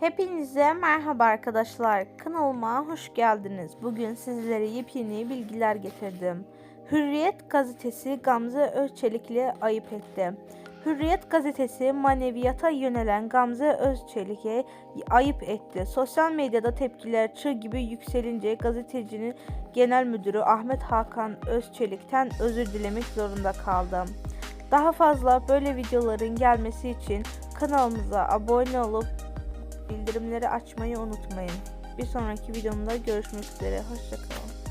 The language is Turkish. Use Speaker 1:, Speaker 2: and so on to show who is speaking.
Speaker 1: Hepinize merhaba arkadaşlar. Kanalıma hoş geldiniz. Bugün sizlere yepyeni bilgiler getirdim. Hürriyet gazetesi Gamze Özçelik'le ayıp etti. Hürriyet gazetesi maneviyata yönelen Gamze Özçelik'e ayıp etti. Sosyal medyada tepkiler çığ gibi yükselince gazetecinin genel müdürü Ahmet Hakan Özçelik'ten özür dilemek zorunda kaldı. Daha fazla böyle videoların gelmesi için kanalımıza abone olup bildirimleri açmayı unutmayın. Bir sonraki videomda görüşmek üzere. Hoşçakalın.